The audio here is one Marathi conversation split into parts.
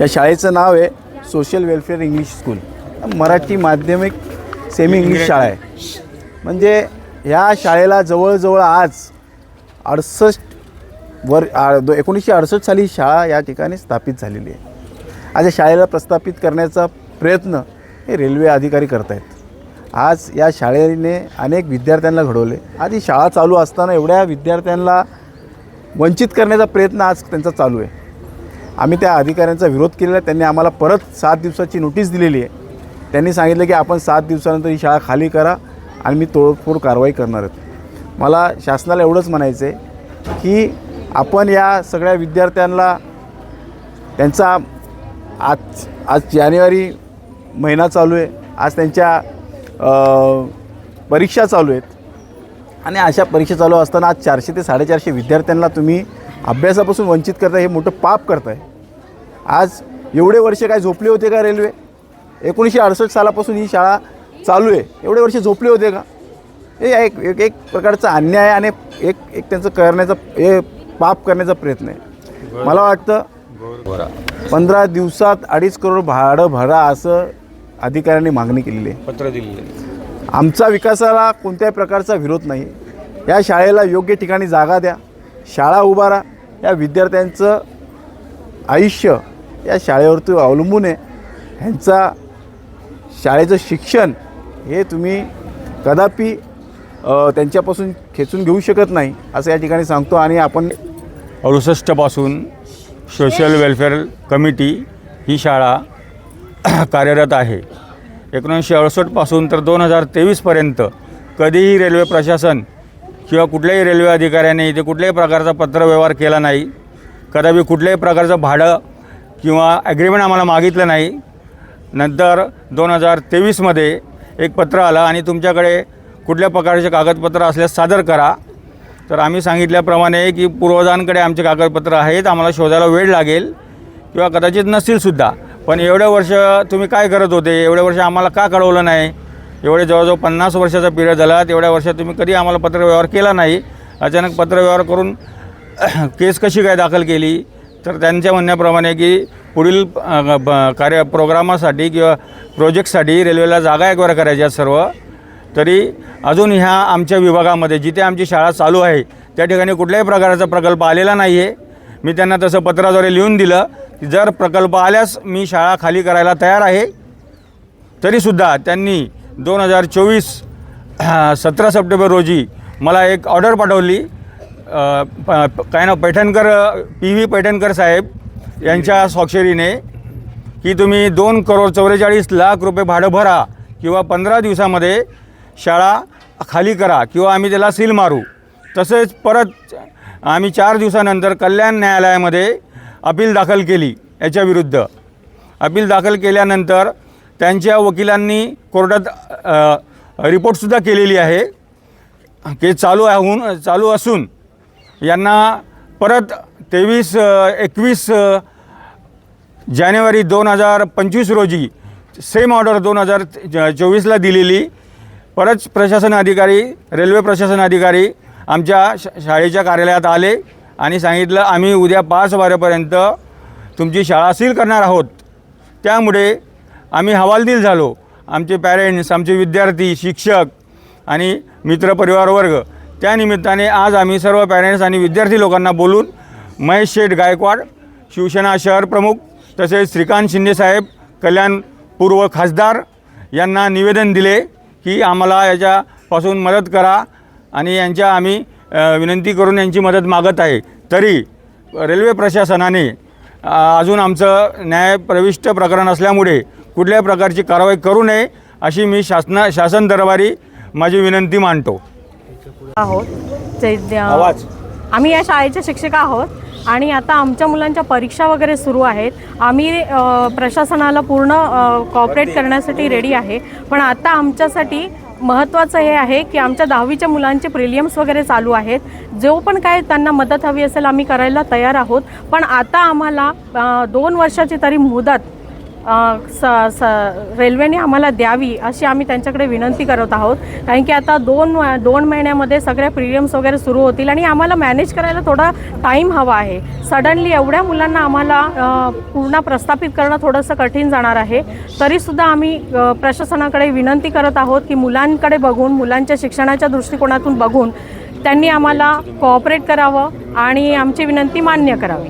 या शाळेचं नाव आहे social welfare English school. Marathi माध्यमिक सेमी इंग्लिश शाळा आहे. म्हणजे ह्या शाळेला जवळजवळ आज अडसष्ट वर दो एकोणीसशे अडुसष्ट साली ही शाळा या ठिकाणी स्थापित झालेली आहे. आज या शाळेला प्रस्थापित करण्याचा प्रयत्न हे रेल्वे अधिकारी करत आहेत आज या शाळेने अनेक विद्यार्थ्यांना घडवले. आज ही शाळा चालू असताना एवढ्या विद्यार्थ्यांना वंचित करण्याचा प्रयत्न आज त्यांचा चालू आहे. आम्ही त्या अधिकाऱ्यांचा विरोध केलेला आहे. त्यांनी आम्हाला परत सात दिवसाची नोटीस दिलेली आहे. त्यांनी सांगितलं की आपण सात दिवसानंतर ही शाळा खाली करा आणि मी तोडफोड कारवाई करणार आहेत मला शासनाला एवढंच म्हणायचं आहे की आपण या सगळ्या विद्यार्थ्यांना त्यांचा आज आज जानेवारी महिना चालू आहे. आज त्यांच्या परीक्षा चालू आहेत. आणि अशा परीक्षा चालू असताना आज चारशे ते साडेचारशे विद्यार्थ्यांना तुम्ही अभ्यासापासून वंचित करताय हे मोठं पाप करताय. आज एवढे वर्ष काय झोपले होते का रेल्वे? एकोणीसशे अडुसष्ट सालापासून ही शाळा चालू आहे. एवढे वर्ष झोपले होते का? हे एक एक एक प्रकारचा अन्याय आणि एक एक त्यांचं करण्याचा हे पाप करण्याचा प्रयत्न आहे. मला वाटतं पंधरा दिवसात अडीच करोड भाडं भरा असं अधिकाऱ्यांनी मागणी केलेली आहे. पत्र दिलेले आमचा विकासाला कोणत्याही प्रकारचा विरोध नाही. या शाळेला योग्य ठिकाणी जागा द्या. शाळा उभारा. या विद्यार्थ्यांचं आयुष्य या शाळेवरती अवलंबून आहे. ह्यांचा शाळेचं शिक्षण हे तुम्ही कदापि त्यांच्यापासून खेचून घेऊ शकत नाही असं या ठिकाणी सांगतो. आणि आपण अडुसष्टपासून सोशल वेलफेअर कमिटी ही शाळा कार्यरत आहे. एकोणीसशे अडुसष्टपासून तर दोन हजार तेवीसपर्यंत कधीही रेल्वे प्रशासन किंवा कुठल्याही रेल्वे अधिकाऱ्याने इथे कुठल्याही प्रकारचा पत्रव्यवहार केला नाही कदापि कुठल्याही प्रकारचं भाडं किंवा ॲग्रीमेंट आम्हाला मागितलं नाही. नंतर दोन हजार तेवीसमध्ये एक पत्र आलं आणि तुमच्याकडे कुठल्या प्रकारचे कागदपत्र असल्यास सादर करा. तर आम्ही सांगितल्याप्रमाणे की पूर्वजांकडे आमचे कागदपत्र आहेत आम्हाला शोधायला वेळ लागेल किंवा कदाचित नसतीलसुद्धा पण एवढ्या वर्ष तुम्ही काय करत होते? एवढ्या वर्ष आम्हाला का कळवलं नाही? एवढे जवळजवळ पन्नास वर्षाचा पिरियड झाला. तेवढ्या वर्षात तुम्ही कधी आम्हाला पत्रव्यवहार केला नाही. अचानक पत्रव्यवहार करून केस कशी काय दाखल केली? तर त्यांच्या म्हणण्याप्रमाणे की पुढील ब- कार्य प्रोग्रामासाठी किंवा प्रोजेक्टसाठी रेल्वेला जागा एकवार करायच्या सर्व. तरी अजून ह्या आमच्या विभागामध्ये जिथे आमची शाळा चालू आहे त्या ठिकाणी कुठल्याही प्रकारचा प्रकल्प आलेला नाही आहे मी त्यांना तसं पत्राद्वारे लिहून दिलं की जर प्रकल्प आल्यास मी शाळा खाली करायला तयार आहे. तरीसुद्धा त्यांनी दोन हजार चोवीस सतरा सप्टेंबर रोजी मला एक ऑर्डर पाठवली. प- काय ना पैठणकर पी व्ही पैठणकर साहेब यांच्या स्वाक्षरीने की तुम्ही दोन करोड चौवेचाळीस लाख रुपये भाडं भरा किंवा पंधरा दिवसामध्ये शाळा खाली करा किंवा आम्ही त्याला सील मारू. तसेच परत आम्ही चार दिवसानंतर कल्याण न्यायालयामध्ये अपील दाखल केली याच्याविरुद्ध अपील दाखल केल्यानंतर त्यांच्या वकिलांनी कोर्टात रिपोर्टसुद्धा केलेली आहे केस चालू आहून चालू असून यांना परत तेवीस एकवीस जानेवारी दोन हजार पंचवीस रोजी सेम ऑर्डर दोन हजार चोवीसला दिलेली. परत प्रशासन अधिकारी रेल्वे प्रशासन अधिकारी आमच्या शाळेच्या कार्यालयात आले आणि सांगितलं आम्ही उद्या पाच वाऱ्यापर्यंत तुमची शाळा सील करणार आहोत. त्यामुळे आम्ही हवालदिल झालो. आमचे पॅरेंट्स आमचे विद्यार्थी शिक्षक आणि मित्रपरिवार वर्ग त्यानिमित्ताने आज आम्ही सर्व पॅरेंट्स आणि विद्यार्थी लोकांना बोलून महेश शेठ गायकवाड शिवसेना शहर प्रमुख तसेच श्रीकांत शिंदेसाहेब कल्याण पूर्व खासदार यांना निवेदन दिले की आम्हाला याच्यापासून मदत करा आणि यांच्या आम्ही विनंती करून यांची मदत मागत आहे. तरी रेल्वे प्रशासनाने अजून आमचं न्याय प्रविष्ट प्रकरण असल्यामुळे कुठल्याही प्रकारची कारवाई करू नये अशी मी शासना शासन दरबारी माझी विनंती मांडतो. आहोत. आवाज. आम्ही या शाळेचे शिक्षक आहोत आणि आता आमच्या मुलांच्या परीक्षा वगैरे सुरू आहेत. आम्ही प्रशासनाला पूर्ण कॉपरेट करण्यासाठी रेडी आहे. पण आता आमच्यासाठी महत्त्वाचं हे आहे की आमच्या दहावीच्या मुलांचे प्रिलियम्स वगैरे चालू आहेत. जो पण काय त्यांना मदत हवी असेल आम्ही करायला तयार आहोत. पण आता आम्हाला दोन वर्षाची तरी मुदत स स रेल्वेने आम्हाला द्यावी अशी आम्ही त्यांच्याकडे विनंती करत आहोत. कारण की आता दोन दोन महिन्यामध्ये सगळ्या प्रिलियम्स वगैरे सुरू होतील आणि आम्हाला मॅनेज करायला थोडा टाईम हवा आहे. सडनली एवढ्या मुलांना आम्हाला पूर्ण प्रस्थापित करणं थोडंसं कठीण जाणार आहे. तरीसुद्धा आम्ही प्रशासनाकडे विनंती करत आहोत की मुलांकडे बघून मुलांच्या शिक्षणाच्या दृष्टिकोनातून बघून त्यांनी आम्हाला कोऑपरेट करावं आणि आमची विनंती मान्य करावी.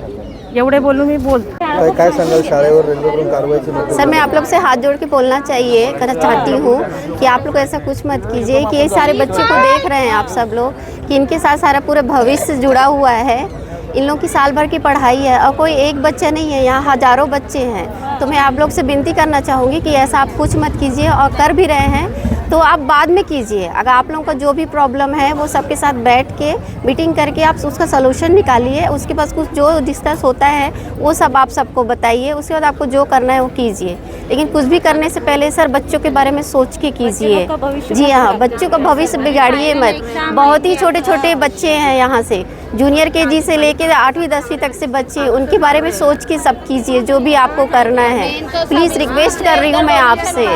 एवढे बोलून मी बोलते. काय काय सांगाल? शाळेवर रेल्वेकडून कारवाईची नोटीस सर मैं आप लोग से हाथ जोड़ के बोलना चाहिए करना चाहती हूँ कि आप लोग ऐसा कुछ मत कीजिए कि ये सारे बच्चे को देख रहे हैं आप सब लोग कि इनके साथ सारा पूरा भविष्य जुड़ा हुआ है। इन लोग की साल भर की पढ़ाई है और कोई एक बच्चा नहीं है यहाँ हज़ारों बच्चे हैं। तो मैं आप लोग से विनती करना चाहूँगी कि ऐसा आप कुछ मत कीजिए और कर भी रहे हैं। तो आप बाद में कीजिए। अगर आप लोगों का जो भी प्रॉब्लम है वो सबके साथ बैठ के मीटिंग करके आप उसका सलूशन निकालिए। उसके पास कुछ जो डिस्कस होता है वो सब आप सबको बताइए। उसके बाद आपको जो करना है वो कीजिए। लेकिन कुछ भी करने से पहले सर बच्चों के बारे में सोच के कीजिए। जी हाँ बच्चों का भविष्य बिगाड़िए मत। बहुत ही छोटे छोटे बच्चे हैं यहाँ से। जूनियर के जी से लेके आठवीं दसवीं तक से बच्चे उनके बारे में सोच के सब कीजिए जो भी आपको करना है। प्लीज़ रिक्वेस्ट कर रही हूँ मैं आपसे।